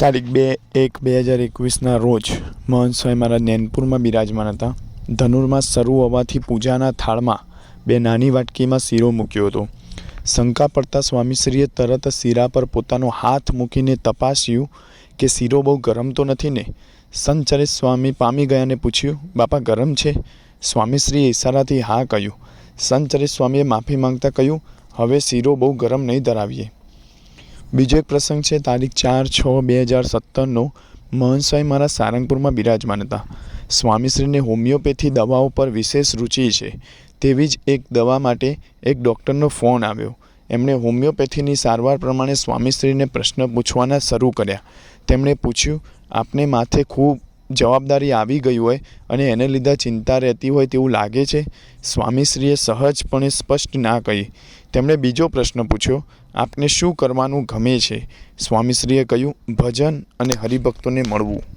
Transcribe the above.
તારીખ બે એક બે હજાર એકવીસના રોજ મહંત સ્વામી મારા નૈનપુરમાં બિરાજમાન હતા. ધનુર્માસ શરૂ હોવાથી પૂજાના થાળમાં બે નાની વાટકીમાં શીરો મૂક્યો હતો. શંકા પડતા સ્વામીશ્રીએ તરત શીરા પર પોતાનો હાથ મૂકીને તપાસ્યું કે શીરો બહુ ગરમ તો નથી ને? સંચરિત સ્વામી પામી ગયા અને પૂછ્યું, બાપા, ગરમ છે? સ્વામીશ્રીએ ઈશારાથી હા કહ્યું. સંચરિત સ્વામીએ માફી માંગતા કહ્યું, હવે શીરો બહુ ગરમ નહીં ધરાવીએ. બીજો એક પ્રસંગ છે, તારીખ ચાર છ બે હજાર સત્તરનો. મહંત સ્વામી મારા સારંગપુરમાં બિરાજમાન હતા. સ્વામીશ્રીને હોમિયોપેથી દવાઓ પર વિશેષ રુચિ છે. તેવી જ એક દવા માટે એક ડૉક્ટરનો ફોન આવ્યો. એમણે હોમિયોપેથીની સારવાર પ્રમાણે સ્વામીશ્રીને પ્રશ્ન પૂછવાના શરૂ કર્યા. તેમણે પૂછ્યું, આપને માથે ખૂબ જવાબદારી આવી ગઈ હોય અને એને લીધે ચિંતા રહેતી હોય તેવું લાગે છે, સ્વામીશ્રીએ સહજપણે સ્પષ્ટ ના કહી. તેમણે બીજો પ્રશ્ન પૂછ્યો, આપને શું કરવાનું ગમે છે? સ્વામીશ્રીએ કહ્યું, ભજન અને હરિભક્તોને મળવું.